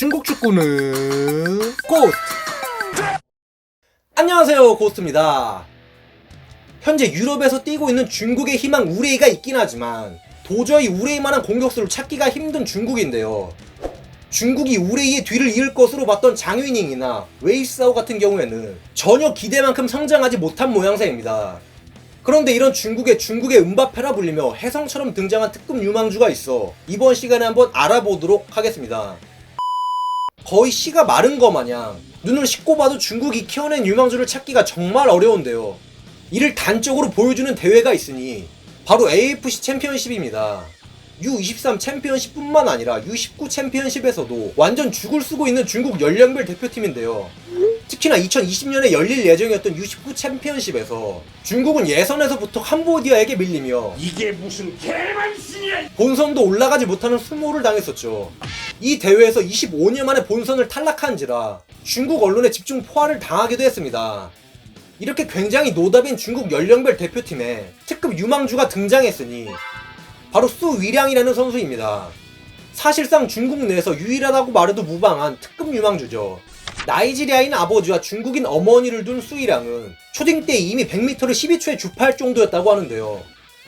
중국 축구는 고스트. 안녕하세요, 고스트입니다. 현재 유럽에서 뛰고 있는 중국의 희망 우레이가 있긴 하지만 도저히 우레이만한 공격수를 찾기가 힘든 중국인데요. 중국이 우레이의 뒤를 이을 것으로 봤던 장윤닝이나 웨이사오 같은 경우에는 전혀 기대만큼 성장하지 못한 모양새입니다. 그런데 이런 중국의 중국의 은바페라 불리며 혜성처럼 등장한 특급 유망주가 있어 이번 시간에 한번 알아보도록 하겠습니다. 거의 씨가 마른 거 마냥 눈을 씻고 봐도 중국이 키워낸 유망주를 찾기가 정말 어려운데요. 이를 단적으로 보여주는 대회가 있으니 바로 AFC 챔피언십입니다. U23 챔피언십뿐만 아니라 U19 챔피언십에서도 완전 죽을 쓰고 있는 중국 연령별 대표팀인데요. 특히나 2020년에 열릴 예정이었던 U19 챔피언십에서 중국은 예선에서부터 캄보디아에게 밀리며 이게 무슨 개만신이야! 본선도 올라가지 못하는 수모를 당했었죠. 이 대회에서 25년 만에 본선을 탈락한지라 중국 언론에 집중 포화를 당하기도 했습니다. 이렇게 굉장히 노답인 중국 연령별 대표팀에 특급 유망주가 등장했으니 바로 수 위량이라는 선수입니다. 사실상 중국 내에서 유일하다고 말해도 무방한 특급 유망주죠. 나이지리아인 아버지와 중국인 어머니를 둔 수이량은 초딩 때 이미 100m를 12초에 주파할 정도였다고 하는데요.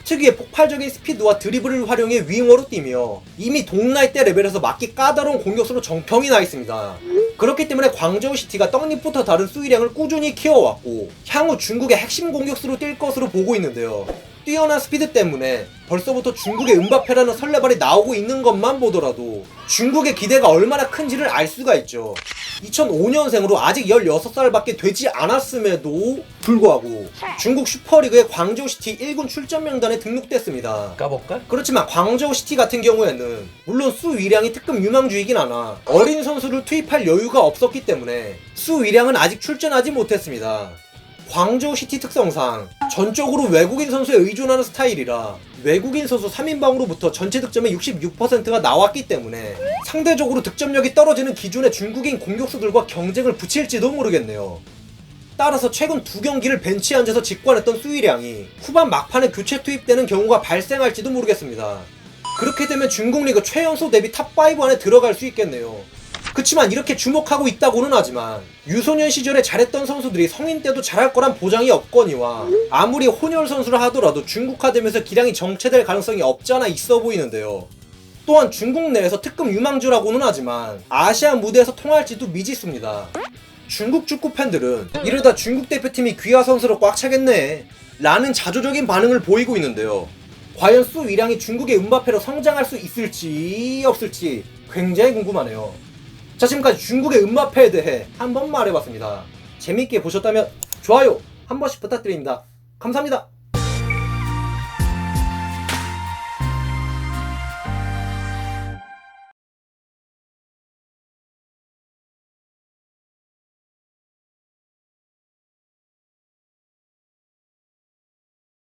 특유의 폭발적인 스피드와 드리블을 활용해 윙어로 뛰며 이미 동나이 때 레벨에서 맞기 까다로운 공격수로 정평이 나 있습니다. 그렇기 때문에 광저우 시티가 떡잎부터 다른 수이량을 꾸준히 키워왔고 향후 중국의 핵심 공격수로 뛸 것으로 보고 있는데요. 뛰어난 스피드 때문에 벌써부터 중국의 은바페라는 설레발이 나오고 있는 것만 보더라도 중국의 기대가 얼마나 큰지를 알 수가 있죠. 2005년생으로 아직 16살밖에 되지 않았음에도 불구하고 중국 슈퍼리그의 광저우시티 1군 출전 명단에 등록됐습니다. 까볼까? 그렇지만 광저우시티 같은 경우에는 물론 수 위량이 특급 유망주이긴 하나 어린 선수를 투입할 여유가 없었기 때문에 수 위량은 아직 출전하지 못했습니다. 광저우 시티 특성상 전적으로 외국인 선수에 의존하는 스타일이라 외국인 선수 3인방으로부터 전체 득점의 66%가 나왔기 때문에 상대적으로 득점력이 떨어지는 기존의 중국인 공격수들과 경쟁을 붙일지도 모르겠네요. 따라서 최근 두 경기를 벤치에 앉아서 직관했던 수위량이 후반 막판에 교체 투입되는 경우가 발생할지도 모르겠습니다. 그렇게 되면 중국 리그 최연소 대비 탑5 안에 들어갈 수 있겠네요. 그치만 이렇게 주목하고 있다고는 하지만 유소년 시절에 잘했던 선수들이 성인 때도 잘할 거란 보장이 없거니와 아무리 혼혈 선수를 하더라도 중국화되면서 기량이 정체될 가능성이 없잖아 있어 보이는데요. 또한 중국 내에서 특급 유망주라고는 하지만 아시아 무대에서 통할지도 미지수입니다. 중국 축구 팬들은 이러다 중국 대표팀이 귀화 선수로 꽉 차겠네 라는 자조적인 반응을 보이고 있는데요. 과연 수 위량이 중국의 은바페로 성장할 수 있을지 없을지 굉장히 궁금하네요. 자 지금까지 중국의 은바페에 대해 한번 말해봤습니다. 재밌게 보셨다면 좋아요 한 번씩 부탁드립니다. 감사합니다.